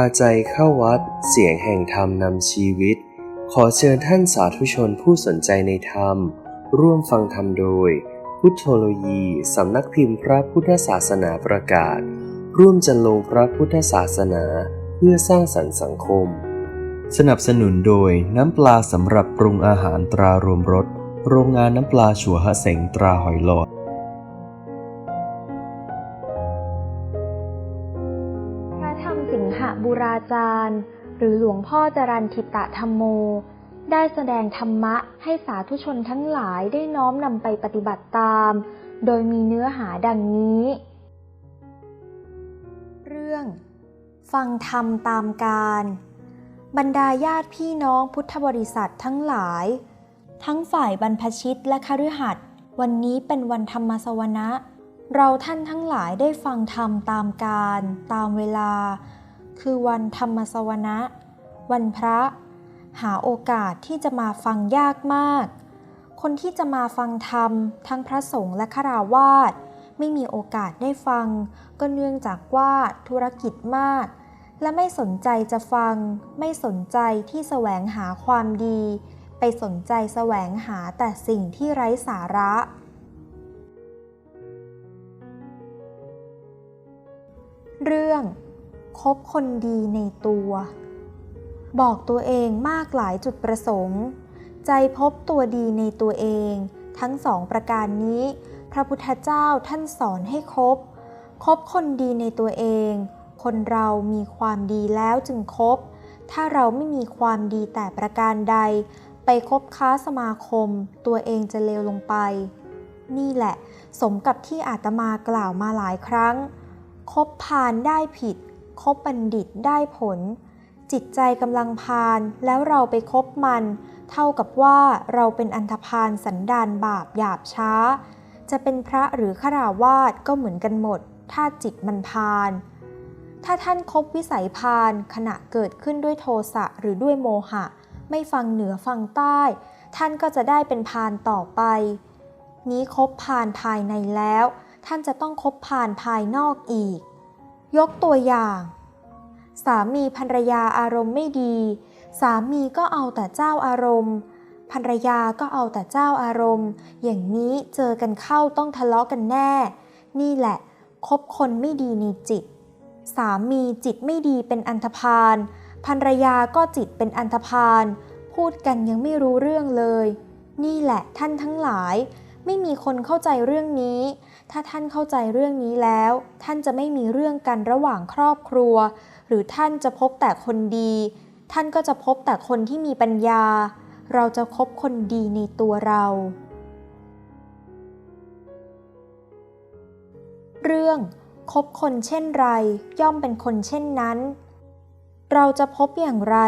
าใจเข้าวัด เสียงแห่งธรรมนำชีวิต ขอเชิญท่านสาธุชนผู้สนใจในธรรม ร่วมฟังธรรมโดย พุทธโลยีสำนักพิมพ์พระพุทธศาสนาประกาศ ร่วมจันลงพระพุทธศาสนาเพื่อสร้างสรรค์สังคม สนับสนุนโดยน้ำปลาสำหรับปรุงอาหารตรารวมรสโรงงานน้ำปลาชัวฮะเสงตราหอยหลอด หบุราจารย์ หรือหลวงพ่อจรันทิตะธรรมโม ได้แสดงธรรมะให้สาธุชนทั้งหลายได้น้อมนำไปปฏิบัติตาม โดยมีเนื้อหาดังนี้ เรื่อง ฟังธรรมตามการ บรรดาญาติพี่น้องพุทธบริษัททั้งหลาย ทั้งฝ่ายบรรพชิตและคฤหัสถ์วันนี้เป็นวันธรรมสวนะเราท่านทั้งหลายได้ฟังธรรมตามการ ตามเวลา คือวันธรรมสวนะ วันพระ หาโอกาสที่จะมาฟังยากมาก คนที่จะมาฟังธรรม ทั้งพระสงฆ์และฆราวาสไม่มีโอกาสได้ฟัง ก็เนื่องจากว่าธุรกิจมาก และไม่สนใจจะฟัง ไม่สนใจที่แสวงหาความดี ไปสนใจแสวงหาแต่สิ่งที่ไร้สาระเรื่อง บคนดีในตัว บอกตัวเองมากหลายจุดประสงค์ ใจพบตัวดีในตัวเอง ทั้งสองประการนี้ พระพุทธเจ้าท่านสอนให้คบ คบคนดีในตัวเอง คนเรามีความดีแล้วจึงคบ ถ้าเราไม่มีความดีแต่ประการใด ไปคบค้าสมาคม ตัวเองจะเลวลงไป นี่แหละ สมกับที่อาตมากล่าวมาหลายครั้งคบพาลได้ผิด คบบัณฑิตได้ผล จิตใจกำลังพาลแล้วเราไปคบมัน เท่ากับว่าเราเป็นอันธพาลสันดานบาปหยาบช้า จะเป็นพระหรือฆราวาสก็เหมือนกันหมด ถ้าจิตมันพาลถ้าท่านคบวิสัยพาลขณะเกิดขึ้นด้วยโทสะหรือด้วยโมหะ ไม่ฟังเหนือฟังใต้ ท่านก็จะได้เป็นพาลต่อไป นี้คบพาลภายในแล้ว ท่านจะต้องคบพาลภายนอกอีก ยกตัวอย่าง สามีภรรยาอารมณ์ไม่ดี สามีก็เอาแต่เจ้าอารมณ์ภรรยาก็เอาแต่เจ้าอารมณ์ อย่างนี้เจอกันเข้าต้องทะเลาะกันแน่ นี่แหละคบคนไม่ดีในจิต สามีจิตไม่ดีเป็นอันธพาลภรรยาก็จิตเป็นอันธพาลพูดกันยังไม่รู้เรื่องเลย นี่แหละท่านทั้งหลาย ไม่มีคนเข้าใจเรื่องนี้ ถ้าท่านเข้าใจเรื่องนี้แล้ว ท่านจะไม่มีเรื่องกันระหว่างครอบครัว หรือท่านจะพบแต่คนดี ท่านก็จะพบแต่คนที่มีปัญญา เราจะคบคนดีในตัวเรา เรื่องคบคนเช่นไร ย่อมเป็นคนเช่นนั้น เราจะพบอย่างไร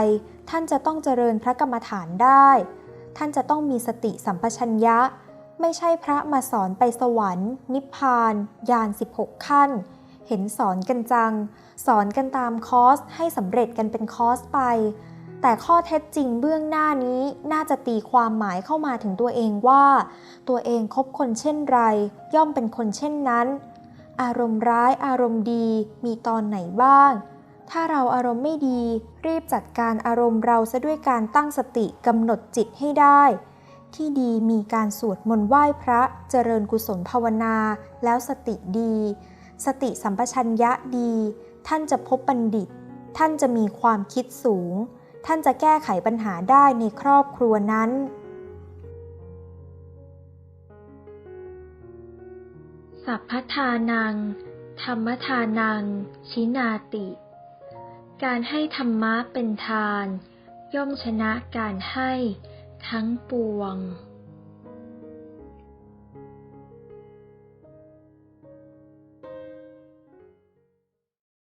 ท่านจะต้องเจริญพระกรรมฐานได้ ท่านจะต้องมีสติสัมปชัญญะ ไม่ใช่พระมาสอนไปสวรรค์ นิพพานยาน 16 ขั้น เห็นสอนกันจัง สอนกันตามคอร์สให้สำเร็จกันเป็นคอร์สไป แต่ข้อเท็จจริงเบื้องหน้านี้น่าจะตีความหมายเข้ามาถึงตัวเองว่า ตัวเองคบคนเช่นไร ย่อมเป็นคนเช่นนั้น อารมณ์ร้ายอารมณ์ดีมีตอนไหนบ้างถ้าเราอารมณ์ไม่ดี รีบจัดการอารมณ์เราซะด้วยการตั้งสติกำหนดจิตให้ได้ ที่ดีมีการสวดมนต์ไหว้พระเจริญกุศลภาวนา แล้วสติดี สติสัมปชัญญะดี ท่านจะพบบัณฑิต ท่านจะมีความคิดสูง ท่านจะแก้ไขปัญหาได้ในครอบครัวนั้น สัพพทานัง ธรรมทานัง ชินาติ การให้ธรรมะเป็นทาน ย่อมชนะการให้ ทั้งปวง